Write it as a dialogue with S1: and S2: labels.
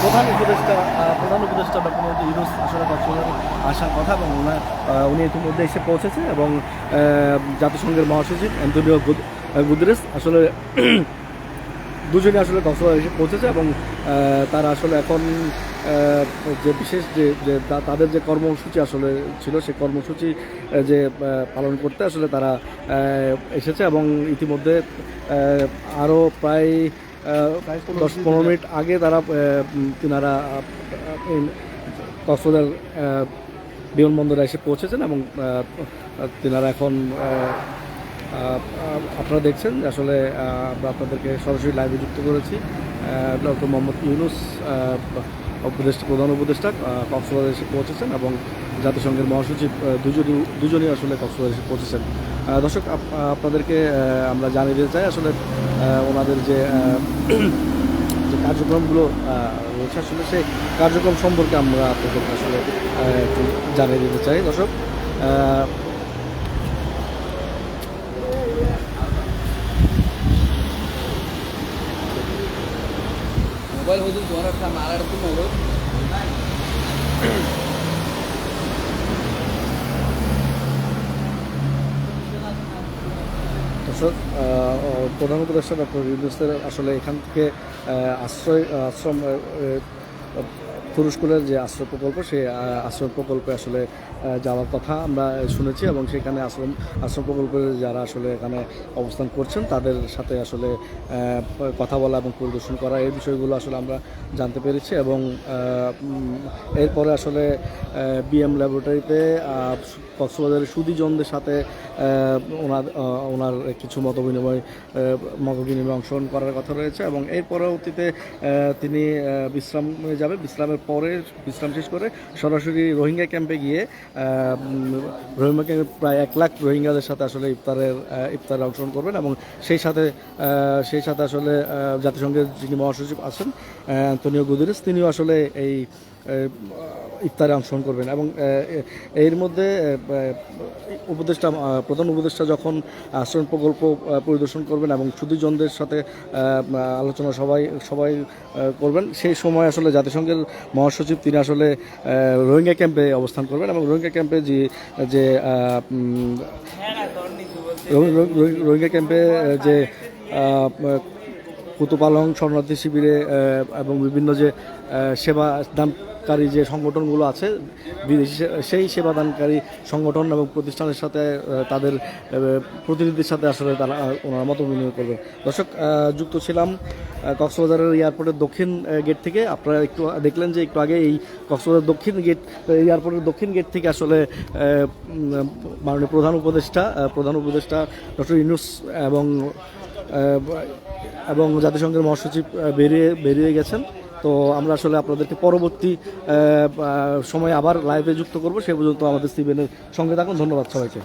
S1: উপদেষ্টা ডক্টর মোহাম্মদ ইউনুস আসলে কক্সবাজারে আসার কথা এবং ওনার উনি ইতিমধ্যে এসে পৌঁছেছে এবং জাতিসংঘের মহাসচিব অ্যান্টনিও গুদ- গুদরেস আসলে দুজনে আসলে কক্সবাজার এসে পৌঁছেছে এবং তারা আসলে এখন যে বিশেষ যে যে তাদের যে কর্মসূচি আসলে ছিল সেই কর্মসূচি যে পালন করতে আসলে তারা এসেছে এবং ইতিমধ্যে আরও প্রায় দশ পনেরো মিনিট আগে তারা তিনারা কক্সবাজার বিমানবন্দরে এসে পৌঁছেছেন এবং তিনারা এখন আপনারা দেখছেন আসলে আমরা আপনাদেরকে সরাসরি লাইভে যুক্ত করেছি। ডক্টর মোহাম্মদ ইউনুস উপদেষ্টা, প্রধান উপদেষ্টা কক্সবাজার এসে পৌঁছেছেন এবং জাতিসংঘের মহাসচিব দুজনই দুজনই আসলে কক্সবাজার এসে পৌঁছেছেন। দর্শক আপনাদেরকে আমরা জানিয়ে দিতে চাই, আসলে ওনাদের যে যে কার্যক্রমগুলো রয়েছে, আসলে সেই কার্যক্রম সম্পর্কে আমরা আপনাদেরকে আসলে একটু জানিয়ে দিতে চাই। দর্শক
S2: ಮೊಬೈಲ್ ಹೋದ್ರು ಜೋರಾಗ್ತಾ ಮಾರಾಡ್ತೀನಿ ಅವರು
S1: দর্শক প্রধান উপদেষ্টা ডক্টর ইউনুসের আসলে এখান থেকে আশ্রয় আশ্রম আহ, যে আশ্রয় প্রকল্প সেই আশ্রয় প্রকল্পে আসলে যাওয়ার কথা আমরা শুনেছি এবং সেখানে আশ্রম আশ্রম প্রকল্পের যারা আসলে এখানে অবস্থান করছেন তাদের সাথে আসলে কথা বলা এবং পরিদর্শন করা এই বিষয়গুলো আসলে আমরা জানতে পেরেছি এবং এরপরে আসলে বিএম ল্যাবরেটরিতে কক্সবাজারের সুদীজনদের সাথে ওনার ওনার কিছু মত বিনিময় মত বিনিময় অংশগ্রহণ করার কথা রয়েছে এবং এর পরবর্তীতে তিনি বিশ্রামে যাবে। বিশ্রামের পরে বিশ্রাম শেষ করে সরাসরি রোহিঙ্গা ক্যাম্পে গিয়ে রোহিঙ্গা ক্যাম্পে প্রায় এক লাখ রোহিঙ্গাদের সাথে আসলে ইফতারের ইফতার অংশগ্রহণ করবেন এবং সেই সাথে সেই সাথে আসলে জাতিসংঘের যিনি মহাসচিব আছেন অ্যান্টনিও গুদিরেস, তিনিও আসলে এই ইফতারে অংশগ্রহণ করবেন এবং এর মধ্যে উপদেষ্টা প্রধান উপদেষ্টা যখন আশ্রম প্রকল্প পরিদর্শন করবেন এবং সুদীজনদের সাথে আলোচনা সবাই সবাই করবেন, সেই সময় আসলে জাতিসংঘের মহাসচিব তিনি আসলে রোহিঙ্গা ক্যাম্পে অবস্থান করবেন এবং রোহিঙ্গা ক্যাম্পে যে যে রোহি- রোহি- রোহিঙ্গা ক্যাম্পে যে কুতুপালং শরণার্থী শিবিরে এবং বিভিন্ন যে সেবা দানকারী যে সংগঠনগুলো আছে, বিদেশি সেই সেবাদানকারী সংগঠন এবং প্রতিষ্ঠানের সাথে তাদের প্রতিনিধির সাথে আসলে তারা ওনার মত বিনিময় করবে। দর্শক যুক্ত ছিলাম কক্সবাজারের এয়ারপোর্টের দক্ষিণ গেট থেকে। আপনারা একটু দেখলেন যে একটু আগে এই কক্সবাজার দক্ষিণ গেট এয়ারপোর্টের দক্ষিণ গেট থেকে আসলে মাননীয় প্রধান উপদেষ্টা প্রধান উপদেষ্টা ডক্টর ইনুস এবং এবং জাতিসংঘের মহাসচিব বেরিয়ে বেরিয়ে গেছেন। তো আমরা আসলে আপনাদেরকে পরবর্তী সময়ে আবার লাইভে যুক্ত করব। সে পর্যন্ত আমাদের সিবিএনের সঙ্গে থাকুন। ধন্যবাদ সবাইকে।